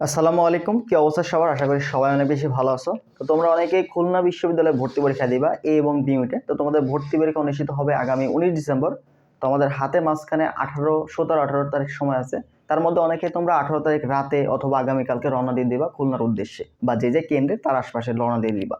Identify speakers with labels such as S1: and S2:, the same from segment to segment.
S1: আসসালামু আলাইকুম, কি অবস্থা সবার? আশা করি সবাই অনেক বেশি ভালো আছো। তো তোমরা অনেকেই খুলনা বিশ্ববিদ্যালয়ে ভর্তি পরীক্ষা দিবা এ এবং বি ইউনিটে। তো তোমাদের ভর্তি পরীক্ষা অনুষ্ঠিত হবে আগামী উনিশ ডিসেম্বর। তো আমাদের হাতে মাঝখানে আঠারো, সতেরো, আঠারো তারিখ সময় আছে। তার মধ্যে অনেকে তোমরা আঠারো তারিখ রাতে অথবা আগামীকালকে রওনা দিয়ে দিবা খুলনার উদ্দেশ্যে বা যে যে কেন্দ্রে তার আশপাশে রওনা দিয়ে দিবা।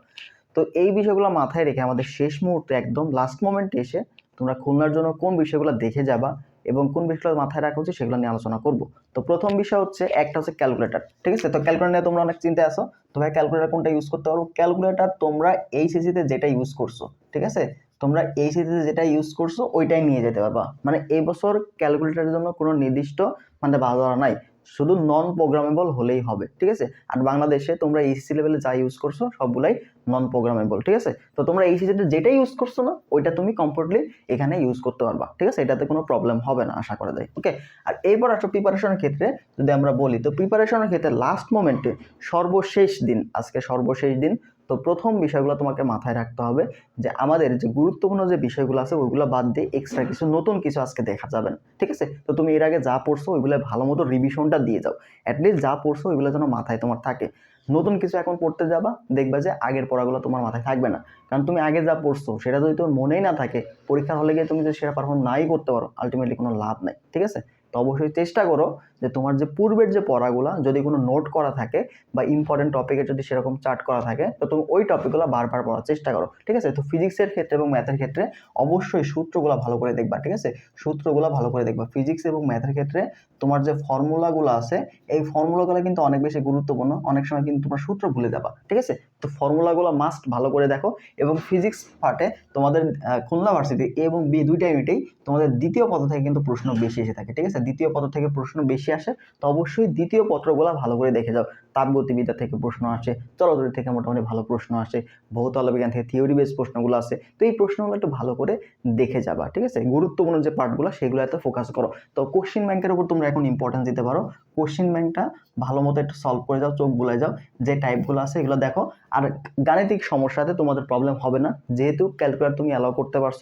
S1: তো এই বিষয়গুলো মাথায় রেখে আমাদের শেষ মুহূর্তে একদম লাস্ট মোমেন্টে এসে তোমরা খুলনার জন্য কোন বিষয়গুলো দেখে যাবা এবং কোন বিষয়গুলো মাথায় রাখা উচিত সেগুলো নিয়ে আলোচনা করব। তো প্রথম বিষয় হচ্ছে, একটা হচ্ছে ক্যালকুলেটর ঠিক আছে? তো ক্যালকুলেটর নিয়ে তোমরা অনেক চিন্তায় আসো তো ভাই ক্যালকুলেটর কোনটা ইউজ করতে পারো ক্যালকুলেটর তোমরা এইচএসিতে যেটা ইউজ করছ, ঠিক আছে? তোমরা এইচএসিতে যেটা ইউজ করছ, ওইটাই নিয়ে যেতে পারবা। মানে এই বছর ক্যালকুলেটরের জন্য কোনো নির্দিষ্ট মানে বাধা নাই, শুধু নন প্রোগ্রামেবল হলেই হবে, ঠিক আছে? আর বাংলাদেশে তোমরা এইচএসি লেভেলে যা ইউজ করছ, সবগুলাই নন প্রোগ্রামেবল ঠিক আছে? তো তোমরা এইচএসিতে যেটা ইউজ করছ না, ওইটা তুমি কমফোর্টলি এখানে ইউজ করতে পারবা, ঠিক আছে? এটাতে কোনো প্রবলেম হবে না, আশা করা যায় ওকে আর এরপর আসলে প্রিপারেশনের ক্ষেত্রে, যদি আমরা বলি, তো প্রিপারেশনের ক্ষেত্রে লাস্ট মোমেন্টে সর্বশেষ দিন, আজকে সর্বশেষ দিন, তো প্রথম বিষয়গুলো তোমাকে মাথায় রাখতে হবে যে আমাদের যে গুরুত্বপূর্ণ যে বিষয়গুলো আছে, ওইগুলো বাদ দিয়ে এক্সট্রা কিছু নতুন কিছু আজকে দেখা যাবে না, ঠিক আছে? তো তুমি এর আগে যা পড়ছো, ওইগুলো ভালো মতো রিভিশনটা দিয়ে যাও অ্যাটলিস্ট যা পড়ছো, ওইগুলো যেন মাথায় তোমার থাকে। নতুন কিছু এখন পড়তে যাবা, দেখবা যে আগের পড়াগুলো তোমার মাথায় থাকবে না। কারণ তুমি আগে যা পড়ছো, সেটা যদি তোর মনেই না থাকে, পরীক্ষার হলে গিয়ে তুমি যদি সেটা পারফর্ম নাই করতে পারো আলটিমেটলি কোনো লাভ নাই, ঠিক আছে? তো অবশ্যই চেষ্টা করো যে তোমার যে পূর্বের যে পড়াগুলো যদি কোনো নোট করা থাকে বা ইম্পর্টেন্ট টপিকে যদি সেরকম চার্ট করা থাকে, তো তুমি ওই টপিকগুলো বারবার পড়ার চেষ্টা করো, ঠিক আছে? তো ফিজিক্সের ক্ষেত্রে এবং ম্যাথের ক্ষেত্রে অবশ্যই সূত্রগুলো ভালো করে দেখবা, ঠিক আছে? সূত্রগুলো ভালো করে দেখবা। ফিজিক্স এবং ম্যাথের ক্ষেত্রে তোমার যে ফর্মুলাগুলো আছে, এই ফর্মুলাগুলো কিন্তু অনেক বেশি গুরুত্বপূর্ণ। অনেক সময় কিন্তু তোমার সূত্র ভুলে যাবা, ঠিক আছে? তো ফর্মুলাগুলো মাস্ট ভালো করে দেখো এবং ফিজিক্স পার্টে তোমাদের খুলনা ভার্সিটি এ এবং বি দুইটা ইউনিটেই তোমাদের দ্বিতীয় পদ থেকে কিন্তু প্রশ্ন বেশি এসে থাকে, ঠিক আছে? দ্বিতীয় পদ থেকে প্রশ্ন বেশি আসে, তো অবশ্যই দ্বিতীয় পত্রগুলো ভালো করে দেখে যাও। তাপগতিবিদ্যা থেকে প্রশ্ন আসে চলদরি থেকে মোটামুটি ভালো প্রশ্ন আসে, ভৌতল বিজ্ঞান থেকে থিওরি বেস প্রশ্নগুলো আসে, তো এই প্রশ্নগুলো একটু ভালো করে দেখে যাবা, ঠিক আছে? গুরুত্বপূর্ণ যে পার্টগুলো সেগুলো এত ফোকাস করো। তো কোশ্চিন ব্যাংকের উপর তোমরা এখন ইম্পর্টেন্স দিতে পারো। কোশ্চিন ব্যাংকটা ভালো মতো একটু সলভ করে যাও, চোখ বুলাই যাও, যে টাইপগুলো আছে এগুলো দেখো। আর গাণিতিক সমস্যাতে তোমাদের প্রবলেম হবে না, যেহেতু ক্যালকুলেটর তুমি অ্যালাউ করতে পারছ।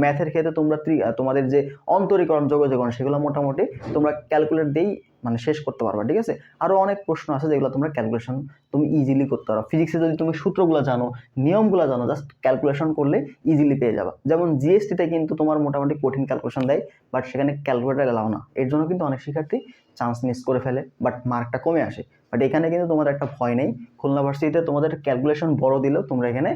S1: ম্যাথের ক্ষেত্রে তোমরা তোমাদের যে অন্তরীকরণ যোগাযোগণ সেগুলো মোটামুটি তোমরা ক্যালকুলেট দিয়েই মানে শেষ করতে পারবা, ঠিক আছে? আরও অনেক প্রশ্ন আছে যেগুলো তোমরা ক্যালকুলেশন তুমি ইজিলি করতে পারো। ফিজিক্সে যদি তুমি সূত্রগুলো জানো, নিয়মগুলো জানো জাস্ট ক্যালকুলেশন করলে ইজিলি পেয়ে যাবা। যেমন জিএসটিতে কিন্তু তোমার মোটামুটি কঠিন ক্যালকুলেশন দেয় বাট সেখানে ক্যালকুলেটার এলাও না। এর জন্য কিন্তু অনেক শিক্ষার্থী চান্স মিস করে ফেলে বাট মার্কটা কমে আসে। বাট এখানে কিন্তু তোমাদের একটা ভয় নেই। খুলনা ভার্সিটিতে তোমাদের ক্যালকুলেশন বড় দিলেও তোমরা এখানে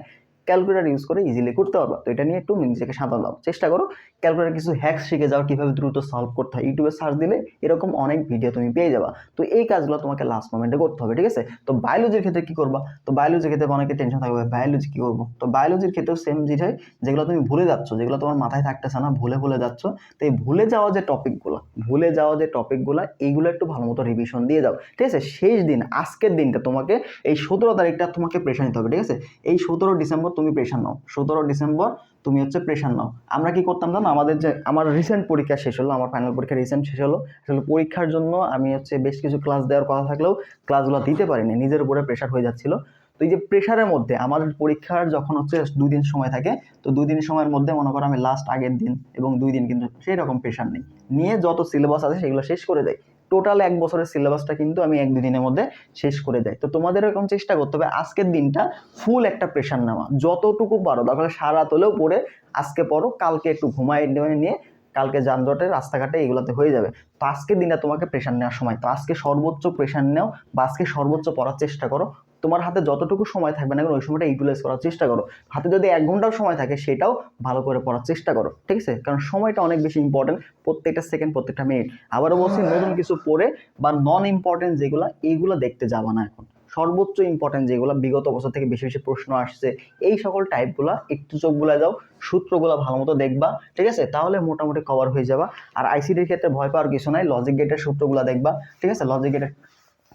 S1: ক্যালকুলেটার ইউজ করে ইজিলি করতে পারবা। তো এটা নিয়ে একটু নিজেকে সাঁতার দাও চেষ্টা করো ক্যালকুলেটার কিছু হ্যাক্স শিখে যাও, কীভাবে দ্রুত সলভ করতে হয়। ইউটিউবে সার্চ দিলে এরকম অনেক ভিডিও তুমি পেয়ে যাবা। তো এই কাজগুলো তোমাকে লাস্ট মোমেন্টে করতে হবে, ঠিক আছে? তো বায়োলজির ক্ষেত্রে কী করবা? তো বায়োলজির ক্ষেত্রে অনেকে টেনশন থাকবে বায়োলজি কী করব? তো বায়োলজির ক্ষেত্রেও সেম জিনিস যেগুলো তুমি ভুলে যাচ্ছ, যেগুলো তোমার মাথায় থাকতেছে না, ভুলে ভুলে যাচ্ছ। তো এই ভুলে যাওয়া যে টপিকগুলো ভুলে যাওয়া যে টপিকগুলো এইগুলো একটু ভালো মতো রিভিশন দিয়ে যাও, ঠিক আছে? শেষ দিন, আজকের দিনটা তোমাকে এই সতেরো তারিখটা তোমাকে প্রেশার নিতে হবে, ঠিক আছে? এই সতেরো ডিসেম্বর তুমি প্রেশার নাও। সতেরো ডিসেম্বর তুমি হচ্ছে প্রেশার নাও। আমরা কি করতাম জানো? আমাদের যে, আমার রিসেন্ট পরীক্ষা শেষ হলো, আমার ফাইনাল পরীক্ষা রিসেন্ট শেষ হলো। আসলে পরীক্ষার জন্য আমি হচ্ছে বেশ কিছু ক্লাস দেওয়ার কথা থাকলেও ক্লাসগুলো দিতে পারিনি, নিজের উপরে প্রেশার হয়ে যাচ্ছিল। তো এই যে প্রেশারের মধ্যে, আমার পরীক্ষার যখন হচ্ছে দুই দিন সময় থাকে, তো দুই দিন সময়ের মধ্যে মনে করো আমি লাস্ট আগের দিন এবং দুই দিন কিন্তু সেই রকম প্রেশার নেই। নিয়ে যত সিলেবাস আছে সেগুলো শেষ করে দেয়। টোটাল এক বছরের সিলেবাসটা কিন্তু আমি এক দুদিনের মধ্যে শেষ করে দেয়। তো তোমাদের এরকম চেষ্টা করতে হবে। আজকের দিনটা ফুল একটা প্রেশার নেওয়া। যতটুকু পারো, দরকার সারা তোলেও পড়ে আজকে পড়ো, কালকে একটু ঘুমায় নিয়ে কালকে যানজটে রাস্তাঘাটে এগুলোতে হয়ে যাবে। তো আজকের দিনে তোমাকে প্রেশার নেওয়ার সময়, তো আজকে সর্বোচ্চ প্রেশার নেও বা আজকে সর্বোচ্চ পড়ার চেষ্টা করো। তোমার হাতে যতটুকু সময় থাকবে না কেন, ওই সময়টা ইউটিলাইজ করার চেষ্টা করো। হাতে যদি এক ঘন্টাও সময় থাকে, সেটাও ভালো করে পড়ার চেষ্টা করো, ঠিক আছে? কারণ সময়টা অনেক বেশি ইম্পর্টেন্ট প্রত্যেকটা সেকেন্ড প্রত্যেকটা মিনিট আবারও বলছি, নতুন কিছু পড়ে বা নন ইম্পর্টেন্ট যেগুলো এইগুলো দেখতে যাবা না এখন। সর্বোচ্চ ইম্পর্টেন্ট যেগুলো বিগত বছর থেকে বেশি বেশি প্রশ্ন আসছে, এই সকল টাইপগুলো একটু চোখ বুলা যাও সূত্রগুলো ভালো মতো দেখবা, ঠিক আছে? তাহলে মোটামুটি কভার হয়ে যাবা। আর আইসিডির ক্ষেত্রে ভয় পাওয়ার কিছু নাই লজিক গেটের সূত্রগুলো দেখবা, ঠিক আছে? লজিক গেটের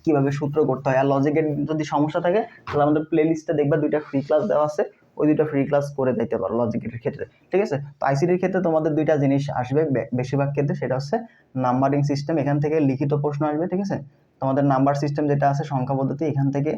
S1: কীভাবে সূত্র করতে হয়? আর লজিকের যদি সমস্যা থাকে, তাহলে আমাদের প্লে লিস্টে দেখবা দুইটা ফ্রি ক্লাস দেওয়া আছে, ওই দুইটা ফ্রি ক্লাস করে দিতে পারো লজিকের ক্ষেত্রে, ঠিক আছে? তো আইসিডির ক্ষেত্রে তোমাদের দুইটা জিনিস আসবে বেশিরভাগ ক্ষেত্রে, সেটা হচ্ছে নাম্বারিং সিস্টেম এখান থেকে লিখিত প্রশ্ন আসবে, ঠিক আছে? তোমাদের নাম্বার সিস্টেম যেটা আছে, সংখ্যা পদ্ধতি এখান থেকে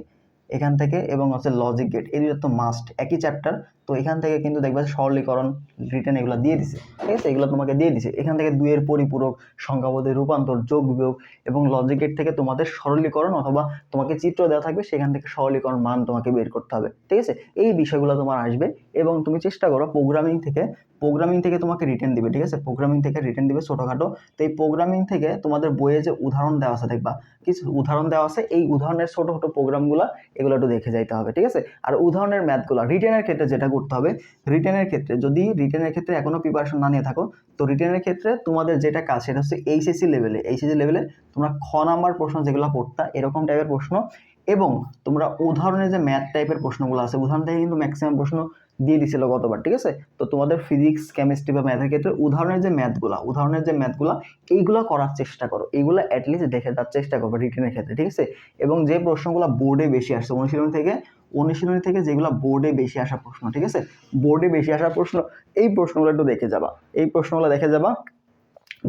S1: এখান থেকে এবং হচ্ছে লজিক গেট এই দুটো তো মাস্ট একই চ্যাপ্টার তো এখান থেকে কিন্তু দেখবে সরলীকরণ রিটার্ন এগুলো দিয়ে দিছে। ঠিক আছে? এগুলো তোমাকে দিয়ে দিছে। এখান থেকে দুইয়ের পরিপূরক সংখ্যাবোধের রূপান্তর, যোগ বিয়োগ এবং লজিক গেট থেকে তোমাদের সরলীকরণ অথবা তোমাকে চিত্র দেওয়া থাকবে, সেখান থেকে সরলীকরণ মান তোমাকে বের করতে হবে। ঠিক আছে? এই বিষয়গুলো তোমার আসবে এবং তুমি চেষ্টা করো প্রোগ্রামিং থেকে প্রোগ্রামিং থেকে তোমাকে রিটার্ন দিবে, ঠিক আছে? প্রোগ্রামিং থেকে রিটার্ন দিবে ছোটোখাটো। তো এই প্রোগ্রামিং থেকে তোমাদের বইয়ে যে উদাহরণ দেওয়া আছে, দেখবা? কিছু উদাহরণ দেওয়া আছে? এই উদাহরণের ছোটো ছোটো প্রোগ্রামগুলো এগুলো একটু দেখে যাইতে হবে, ঠিক আছে? আর উদাহরণের ম্যাথগুলো রিটার্নের ক্ষেত্রে যেটা করতে হবে রিটার্নের ক্ষেত্রে, যদি রিটার্নের ক্ষেত্রে এখনও প্রিপারেশন না নিয়ে থাকো, তো রিটার্নের ক্ষেত্রে তোমাদের যেটা কাজ, সেটা হচ্ছে এইচএসসি লেভেলে এইচএসসি লেভেলে তোমরা খ নাম্বার প্রশ্ন যেগুলো পড়তা, এরকম টাইপের প্রশ্ন। এবং তোমরা উদাহরণের যে ম্যাথ টাইপের প্রশ্নগুলো আছে, উদাহরণ থেকে কিন্তু ম্যাক্সিমাম প্রশ্ন দিয়ে দিছিল গতবার, ঠিক আছে? তো তোমাদের ফিজিক্স কেমিস্ট্রি বা ম্যাথের ক্ষেত্রে উদাহরণের যে ম্যাথগুলো উদাহরণের যে ম্যাথগুলো এইগুলো করার চেষ্টা করো। এইগুলো অ্যাটলিস্ট দেখে দেওয়ার চেষ্টা করবে রিটেনের ক্ষেত্রে, ঠিক আছে? এবং যে প্রশ্নগুলো বোর্ডে বেশি আসছে, অনুশীলন থেকে, অনুশীলনী থেকে যেগুলো বোর্ডে বেশি আসা প্রশ্ন, ঠিক আছে? বোর্ডে বেশি আসা প্রশ্ন, এই প্রশ্নগুলো একটু দেখে যাবা। এই প্রশ্নগুলো দেখে যাবা।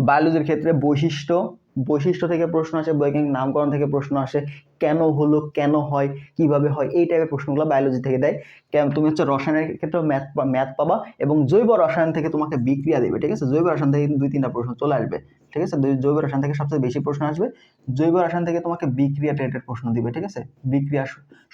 S1: বায়োলজির ক্ষেত্রে বৈশিষ্ট্য বৈশিষ্ট্য থেকে প্রশ্ন আসে, বৈজ্ঞানিক নামকরণ থেকে প্রশ্ন আসে, কেন হলো, কেন হয়, কীভাবে হয়, এই টাইপের প্রশ্নগুলো বায়োলজি থেকে দেয়। কেন তুমি হচ্ছে রসায়নের ক্ষেত্রে ম্যাথ ম্যাথ পাবা এবং জৈব রসায়ন থেকে তোমাকে বিক্রিয়া দেবে, ঠিক আছে? জৈব রসায়ন থেকে দুই তিনটা প্রশ্ন চলে আসবে। ঠিক আছে? জৈব রসায়ন থেকে সবচেয়ে বেশি প্রশ্ন আসবে। জৈব রসায়ন থেকে তোমাকে বিক্রিয়া রিলেটেড প্রশ্ন দিবে, ঠিক আছে? বিক্রিয়া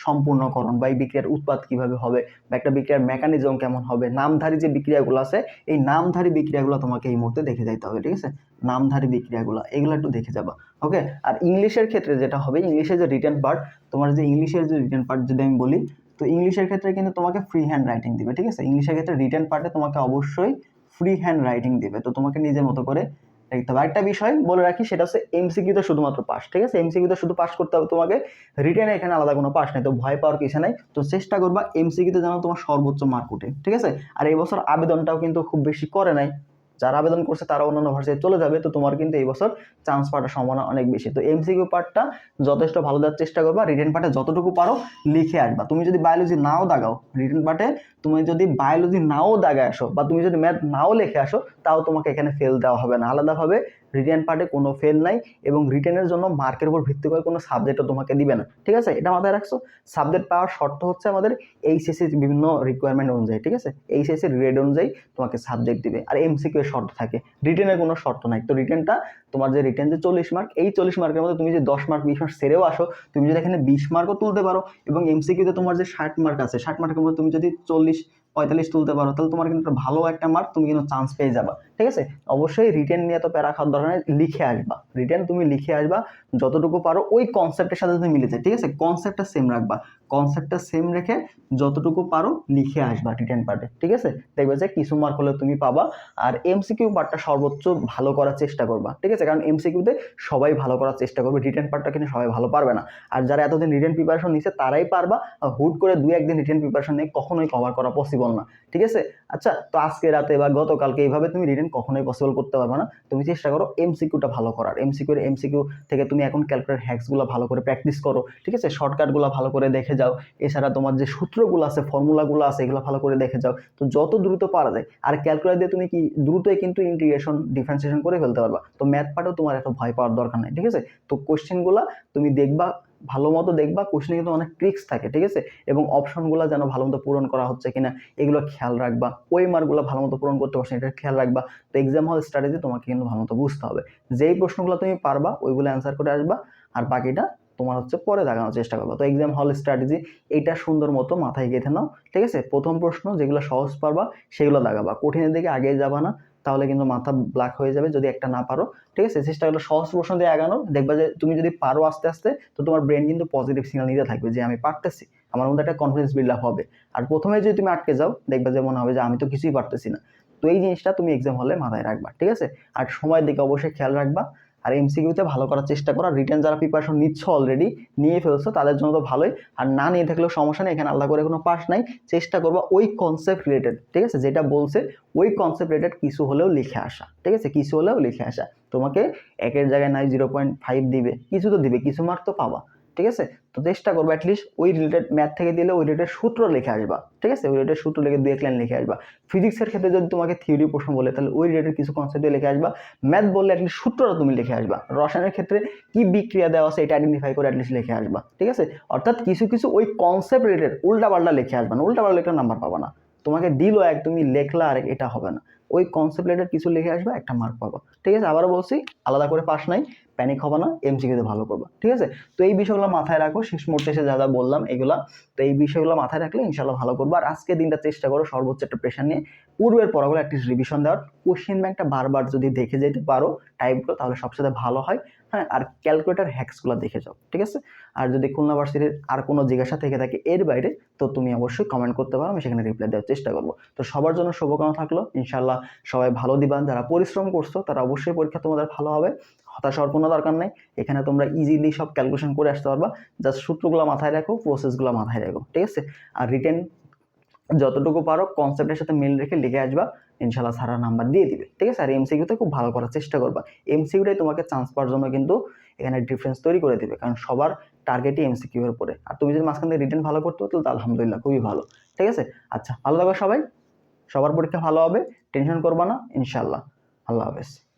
S1: সম্পূর্ণকরণ বা এই বিক্রিয়ার উৎপাদ কীভাবে হবে বা একটা বিক্রিয়ার মেকানিজম কেমন হবে। নামধারী যে বিক্রিয়াগুলো আছে, এই নামধারী বিক্রিয়াগুলো তোমাকে এই মুহূর্তে দেখে যাইতে হবে, ঠিক আছে? নামধারী বিক্রিয়াগুলো, এগুলো একটু দেখে যাবা ওকে আর ইংলিশের ক্ষেত্রে যেটা হবে, ইংলিশের যে রিটার্ন পার্ট তোমার যে ইংলিশের যে রিটার্ন পার্ট যদি আমি বলি, তো ইংলিশের ক্ষেত্রে কিন্তু তোমাকে ফ্রি হ্যান্ড রাইটিং দিবে, ঠিক আছে? ইংলিশের ক্ষেত্রে রিটার্ন পার্টে তোমাকে অবশ্যই ফ্রি হ্যান্ড রাইটিং দিবে। তো তোমাকে নিজের মতো করে লিখতে হবে। একটা বিষয় বলে রাখি, সেটা হচ্ছে এমসিকিউতে শুধুমাত্র পাস ঠিক আছে? এমসিকিউতে শুধু পাস করতে হবে তোমাকে। রিটেনে এখানে আলাদা কোনো পাস নেই, তো ভয় পাওয়ার কিছু নাই। তো চেষ্টা করবা এমসিকিউতে যেন তোমার সর্বোচ্চ মার্ক উঠে, ঠিক আছে? আর এই বছর আবেদনটাও কিন্তু খুব বেশি করে নাই। যারা আবেদন করছে তারা অন্যান্য ভার্সিটি চলে যাবে, তো তোমার কিন্তু এই বছর চান্স পাওয়ার সম্ভাবনা অনেক বেশি। তো এমসিকিউ পার্টটা যথেষ্ট ভালো দেওয়ার চেষ্টা করবা রিটেন পার্টে যতটুকু পারো লিখে আসবা। তুমি যদি বায়োলজি নাও দাগাও রিটেন পার্টে তুমি যদি বায়োলজি নাও দাগায় আসো বা তুমি যদি ম্যাথ নাও লিখে আসো, তাও তোমাকে এখানে ফেল দেওয়া হবে না। আলাদাভাবে রিটেন পার্টে কোনো ফেল নাই এবং রিটেনের জন্য মার্কের উপর ভিত্তি করে কোনো সাবজেক্টও তোমাকে দিবে না। ঠিক আছে? এটা মাথায় রাখছো? সাবজেক্ট পাওয়ার শর্ত হচ্ছে আমাদের এইচএসসি বিভিন্ন রিকোয়ারমেন্ট অনুযায়ী, ঠিক আছে? এইচএসসি রেড অনুযায়ী তোমাকে সাবজেক্ট দিবে। আর এমসিকিউ শর্ত থাকে। রিটেনের কোনো শর্ত নাই। তো রিটেনটা তোমার যে রিটেন যে চল্লিশ মার্ক এই চল্লিশ মার্কের মধ্যে তুমি যে দশ মার্ক বিশ মার্ক সেরেও আসো, তুমি যদি এখানে বিশ মার্কও তুলতে পারো এবং এমসিকিউতে তোমার যে ষাট মার্ক আছে, ষাট মার্কের মধ্যে তুমি যদি চল্লিশ পঁয়তাল্লিশ তুলতে পারো, তাহলে তোমার কিন্তু ভালো একটা মার্ক তুমি কিন্তু চান্স পেয়ে যাবা। ঠিক আছে? অবশ্যই রিটেন নিয়ে তো প্যারা খাওয়ার নেই, লিখে আসবা। রিটেন তুমি লিখে আসবা, যতটুকু পারো ওই কনসেপ্টের সাথে তুমি মিলে যায় ঠিক আছে? কনসেপ্টটা সেম রাখবা। কনসেপ্টটা সেম রেখে যতটুকু পারো লিখে আসবা রিটেন পার্টে ঠিক আছে? দেখবে যে কিছু মার্ক হলে তুমি পাবা আর এমসিকিউ পার্টটা সর্বোচ্চ ভালো করার চেষ্টা করবা, ঠিক আছে? কারণ এমসিকিউতে সবাই ভালো করার চেষ্টা করবে রিটেন পার্টটা কিন্তু সবাই ভালো পারবে না। আর যারা এতদিন রিটেন প্রিপারেশন নিচ্ছে তারাই পারবা হুট করে দুই একদিন রিটেন প্রিপারেশন নিয়ে কখনোই কভার করা পসিবল না। ঠিক আছে? আচ্ছা তো আজকে রাতে বা গতকালকে এইভাবে তুমি রিটেন কখনোই পসিবল করতে পারবে না। তুমি চেষ্টা করো এমসিকিউটা ভালো করার। এমসিকিউর এমসিকিউ থেকে তুমি এখন ক্যালকুলেট হ্যাক্সগুলো ভালো করে প্র্যাকটিস করো। ঠিক আছে? শর্টকাটগুলো ভালো করে দেখে যাও। এছাড়া তোমার যে সূত্রগুলো আছে ফর্মুলাগুলো আছে, এগুলো ভালো করে দেখে যাও। তো যত দ্রুত পারা যায়, আর ক্যালকুলেট দিয়ে তুমি কি দ্রুতই কিন্তু ইন্টিগ্রেশন ডিফারেন্সিয়েশন করে ফেলতে পারবা। তো ম্যাথ পার্টেও তোমার এত ভয় পাওয়ার দরকার নেই। ঠিক আছে? তো কোশ্চেনগুলো তুমি দেখবা ভালো মতো দেখবা কোশ্চেনে কিন্তু অনেক ট্রিক্স থাকে, ঠিক আছে? এবং অপশনগুলো যেন ভালো মতো পূরণ করা হচ্ছে কিনা, এগুলো খেয়াল রাখবা। ওই মার্কগুলো ভালো মতো পূরণ করতে পারছ এটা খেয়াল রাখবা। তো এক্সাম হল স্ট্র্যাটেজি তোমাকে কিন্তু ভালো মতো বুঝতে হবে। যেই প্রশ্নগুলো তুমি পারবা, ওইগুলো অ্যান্সার করে আসবা, আর বাকিটা তোমার হচ্ছে পরে দেখানোর চেষ্টা করবা। তো এক্সাম হল স্ট্র্যাটেজি এইটা সুন্দর মতো মাথায় গেঁথে নাও, ঠিক আছে? প্রথম প্রশ্ন যেগুলো সহজ পারবা, সেগুলো দাগাবা কঠিনের দিকে আগে যাবা না তাহলে কিন্তু মাথা ব্ল্যাক হয়ে যাবে যদি একটা না পারো। ঠিক আছে? চেষ্টা করলে সহজ প্রশ্ন দিয়ে আগানো। দেখবা যে তুমি যদি পারো আস্তে আস্তে, তো তোমার ব্রেন কিন্তু পজিটিভ সিগনাল নিতে থাকবে যে আমি পারতেছি। আমার মধ্যে একটা কনফিডেন্স বিল্ড আপ হবে। আর প্রথমে যদি তুমি আটকে যাও, দেখবা যে মনে হবে যে আমি তো কিছুই পারতেছি না। তো এই জিনিসটা তুমি এক্সাম হলে মাথায় রাখবা। ঠিক আছে? আর সময়ের দিকে অবশ্যই খেয়াল রাখবা। আর এমসিকিউতে ভালো করার চেষ্টা করো। রিটার্ন যারা প্রিপারেশন নিচ্ছ অলরেডি নিয়ে ফেলছো, তাদের জন্য তো ভালোই। আর না নিয়ে থাকলেও সমস্যা নেই, এখানে আলাদা করে কোনো পাস নাই। চেষ্টা করবা ওই কনসেপ্ট রিলেটেড ঠিক আছে? যেটা বলছে, ওই কনসেপ্ট রিলেটেড কিছু হলেও লিখে আসা, ঠিক আছে? কিছু হলেও লিখে আসা। তোমাকে একের জায়গায় নাই জিরো পয়েন্ট ফাইভ দিবে। কিছু তো দিবে, কিছু মার্ক তো পাবা। ঠিক আছে? তো চেষ্টা করব অ্যাটলিস্ট ওই রিলেটেড ম্যাথ থেকে দিলে ওই রিলেটেড সূত্র লিখে আসবা, ঠিক আছে? ওই রিলেটেড সূত্র লিখে দুই এক লাইন লিখে আসবা। ফিজিক্সের ক্ষেত্রে যদি তোমাকে থিওরি প্রশ্ন বলে, তাহলে ওই রিলেটেড কিছু কনসেপ্টে লিখে আসবা। ম্যাথ বললে অ্যাটলিস্ট সূত্রটা তুমি লিখে আসবা। রসায়নের ক্ষেত্রে কি বিক্রিয়া দেওয়া আছে, এটা আইডেন্টিফাই করে অ্যাটলিস্ট লিখে আসবা, ঠিক আছে? অর্থাৎ কিছু কিছু ওই কনসেপ্ট রিলেটেড উল্টা পাল্টা লিখে আসবা না উল্টা পাল্টা লিখলে নাম্বার পাবা না। তোমাকে দিল এক, তুমি লেখলা আর এটা হবে না। ওই কনসেপ্ট রিলেটেড কিছু লিখে আসবে, একটা মার্ক পাবো। ঠিক আছে? আবারও বলছি, আলাদা করে পাস নাই প্যানিক হবে না এমসিকিউতে ভালো করব। ঠিক আছে? তো এই বিষয়গুলো মাথায় রাখো, শেষ মুহূর্তে এসে যা যা বললাম এগুলো। তো এই বিষয়গুলো মাথায় রাখলে ইনশাল্লাহ ভালো করব। আর আজকে দিনটা চেষ্টা করো সর্বোচ্চ একটা প্রেশার নিয়ে। পূর্বের পড়াগুলো একটি রিভিশন দেওয়ার। কোশ্চেন ব্যাংকটা বারবার যদি দেখে যেতে পারো টাইপগুলো তাহলে সবচেয়ে ভালো হয়। হ্যাঁ আর ক্যালকুলেটার হ্যাক্সগুলো দেখে যাও, ঠিক আছে? আর যদি খুলনা ভার্সিটির আর কোনো জিজ্ঞাসা থেকে থাকে এর বাইরে, তো তুমি অবশ্যই কমেন্ট করতে পারো, আমি সেখানে রিপ্লাই দেওয়ার চেষ্টা করব। তো সবার জন্য শুভকামনা থাকল ইনশাল্লাহ সবাই ভালো দিবা, যারা পরিশ্রম করছ, তারা অবশ্যই পরীক্ষা তোমাদের ভালো হবে, হতাশ হওয়ার কোনো দরকার নেই, এখানে তোমরা ইজিলি সব ক্যালকুলেশন করে আসতে পারবা জাস্ট সূত্রগুলো মাথায় রাখো প্রসেসগুলো মাথায় রাখো, ঠিক আছে? আর রিটেন যতটুকু পারো কনসেপ্টের সাথে মিল রেখে লিখে আসবা। ইনশাল্লাহ সারা নাম্বার দিয়ে দিবে। ঠিক আছে? আর এমসিকিউতে খুব ভালো করার চেষ্টা করবা। এমসিকিউটাই তোমাকে চান্স পাওয়ার জন্য কিন্তু এখানে ডিফারেন্স তৈরি করে দিবে। কারণ সবার টার্গেটই এমসিকিউ এর উপরে। আর তুমি যদি মাঝখান থেকে রিটার্ন ভালো করতে হতো তো আলহামদুলিল্লাহ খুবই ভালো। ঠিক আছে? আচ্ছা ভালো থাকো সবাই। সবার পরীক্ষা ভালো হবে। টেনশন করবা না। ইনশাল্লাহ আল্লাহ হাফেজ।